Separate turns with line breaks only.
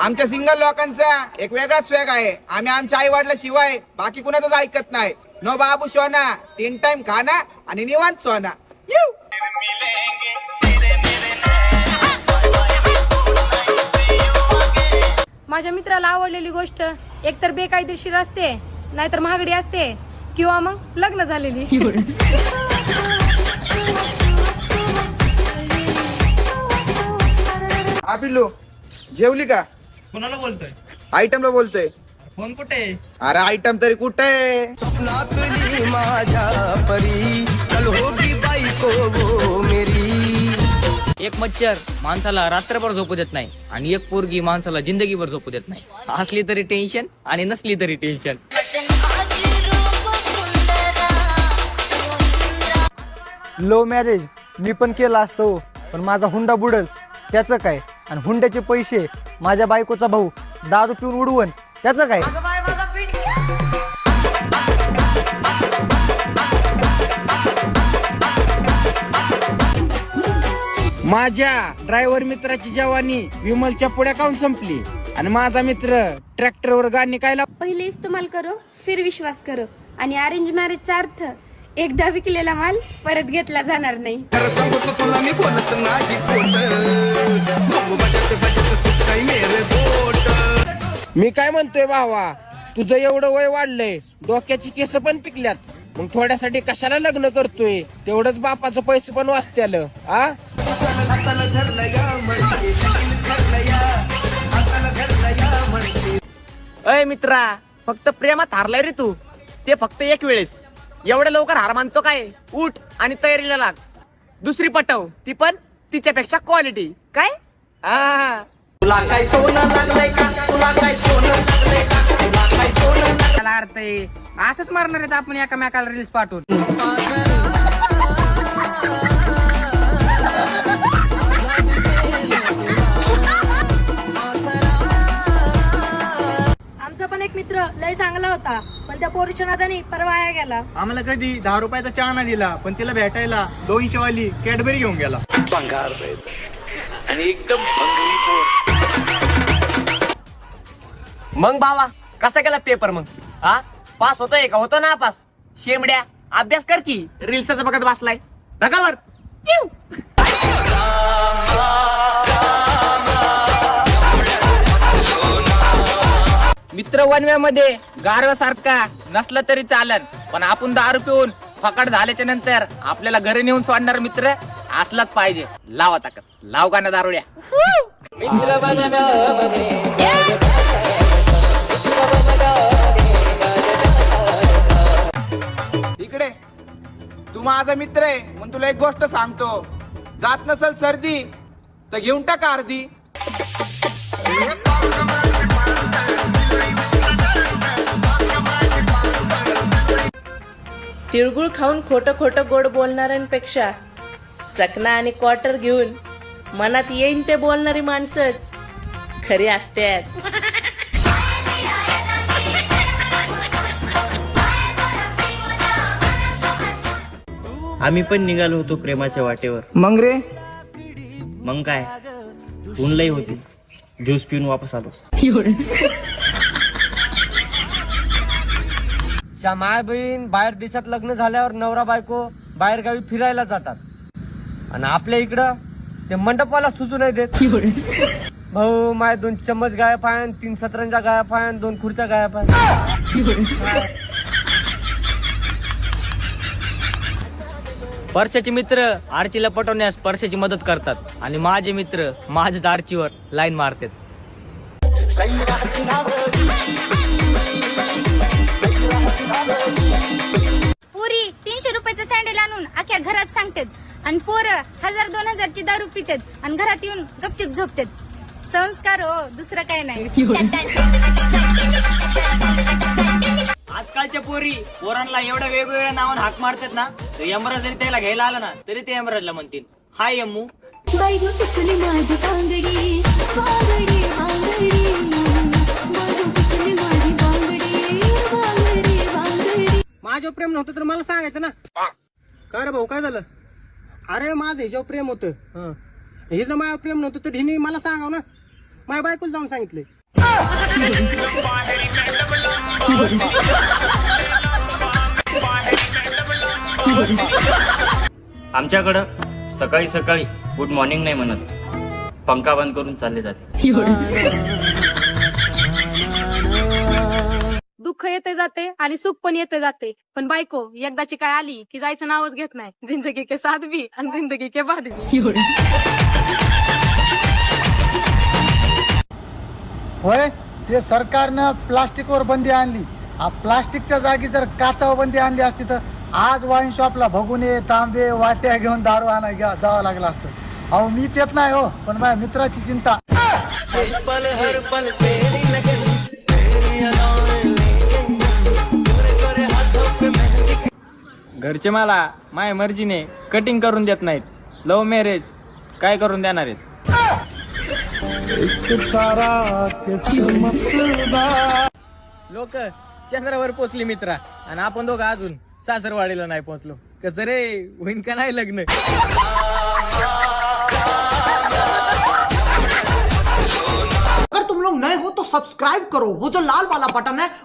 आमच्या सिंगल लोकांचा एक वेगळाच स्वॅग आहे. आम्ही आमच्या आई वडिला शिवाय बाकी कुणाचंच ऐकत नाही. नो बाबू सोना तीन टाइम खाना आणि निवांत सोना. येऊ.
माझ्या मित्राला आवडलेली गोष्ट एकतर बेकायदेशीर असते नाहीतर महागडी असते किंवा मग लग्न झालेली.
पिल्लू जेवली का?
कोणाला बोलतोय?
आयटमला बोलतोय.
फोन कुठे
अरे आयटम तरी कुठे
स्वप्नातली माझ्या परी. कल होगी बायको वो मेरी.
एक मच्छर माणसाला रात्रभर झोपू देत नाही आणि एक पोरगी माणसाला जिंदगीभर झोपू देत नाही. असली तरी टेन्शन आणि नसली तरी टेन्शन
लो मॅरेज मी पण केलं असतो पण माझा हुंडा बुडल. त्याचं काय? आणि हुंड्याचे पैसे माझ्या बायकोचा भाऊ दारू पिऊन उडवण त्याचं काय?
माझ्या ड्रायव्हर मित्राची जवानी विमलच्या पुढ्या काऊन संपली. आणि माझा मित्र ट्रॅक्टरवर गाणी काय लाव
पहिले इस्तेमाल करो फिर विश्वास करो. आणि अरेंज मॅरेजचा अर्थ एकदा विकलेला माल परत घेतला जाणार नाही.
खरं सांगतो तुला मी बोलत नाही
मी काय म्हणतोय भावा तुझं एवढं वय वाढलंय डोक्याची केस पण पिकल्यात. मग थोड्यासाठी कशाला लग्न करतोय? तेवढंच बापाचं पैसे पण वाचत्याल आ?
अय मित्रा फक्त प्रेमात हारलाय रे तू. ते फक्त एक वेळेस. एवढ्या लवकर हार मानतो काय? उठ आणि तयारीला लाग. दुसरी पटव. ती पण तिच्यापेक्षा क्वालिटी काय? हा.
तुला काय सोनं लागलंय का? तुला काय सोनं लागलंय का? तुला काय सोनं
त्याला अर्थ आहे असंच मारणार आहेत आपण एकामेकाला रील्स पाठवून.
नादाने परवाया गेला.
आम्हाला कधी दहा रुपयाचा चहा नाही दिला पण तिला भेटायला दोनशे वाली कॅडबरी घेऊन गेला.
मग बाबा कसा केला पेपर मग? हा? पास होतोय का? होतो ना पास. शेमड्या अभ्यास कर की रील्सच बघत बसलाय. नका
मित्र वनव्यामध्ये गारव्यासारखा नसला तरी चालन. पण आपण दारू पिऊन फकाट झाल्याच्यानंतर आपल्याला घरी नेऊन सोडणार मित्र असलाच पाहिजे. लाव आता लाव का ना दारुड्या
इकडे. तू माझा मित्र आहे म्हणून तुला एक गोष्ट सांगतो. जात नसल सर्दी तर घेऊन टाका अर्धी.
तिळगुळ खाऊन खोटं खोटं गोड बोलणाऱ्यांपेक्षा चकना आणि क्वार्टर घेऊन मनात येईन ते बोलणारी माणसंच खरी असतात
आम्ही पण निघालो होतो प्रेमाच्या वाटेवर.
मग रे?
मग काय? ऊनलई होती. ज्यूस पिऊन वापस आलो.
माय बहीण बाहेर देशात लग्न झाल्यावर नवरा बायको बाहेर गावी फिरायला जातात. आणि आपल्या इकडं ते मंडपाला सुचू नाही देत. भाऊ माय दोन चम्मच गायब आहे तीन सतरंजा गायब आहे दोन खुर्च्या गायब आहे
परशाचे मित्र आरचीला पटवण्यास परशाची मदत करतात आणि माझे मित्र माझ्याच आरचीवर लाईन मारतात.
पुरी तीनशे रुपयाचं सँडल आणून अख्ख्या घरात सांगतात. आणि पोरं हजार दोन हजारची दारू पितात आणि घरात येऊन गपचिप झोपतात. संस्कार हो दुसरं काय नाही.
आजकालच्या पोरी पोरांना एवढ्या वेगवेगळ्या नावानं हाक मारतात ना तर यमराज जरी त्याला घ्यायला आला ना तरी ते यमराजला म्हणतील. हाय यम्मू.
माझ्यावर प्रेम नव्हतं तर मला सांगायचं ना. काय रे भाऊ काय झालं? अरे माझं ह्याच्यावर प्रेम होतं. हं. हिचं माझ्यावर प्रेम नव्हतं तर हिने मला सांगाव ना.
माझ्या बायकोला जाऊन सांगितले
आमच्याकडं सकाळी सकाळी गुड मॉर्निंग नाही म्हणत. पंखा बंद करून चालले जाते.
दुःख येते जाते आणि सुख पण येते जाते. पण बायको एकदाची काय आली की जायचं नावच घेत नाही. जिंदगी के साथ भी आणि जिंदगी के बाद भी.
होय ते सरकारनं प्लास्टिकवर बंदी आणली. आ प्लास्टिकच्या जागी जर काचावर बंदी आणली असती तर आज वाईन शॉपला भगुने तांबे वाट्या घेऊन दारू आणा जावं लागलं असतं. अहो मी पेत नाही हो पण माझ्या मित्राची चिंता.
घरचे मला माय मर्जीने कटिंग करून देत नाहीत. लव्ह मॅरेज काय करून देणार आहेत? लोक चंद्रावर पोचली मित्रा. आणि आपण दोघं अजून सासरवाडीला नाही पोहोचलो कसं रे? होईन का नाही लग्न?
अगर तुम लोग नए हो तो सब्सक्राइब करो. वो जो लाल वाला बटन है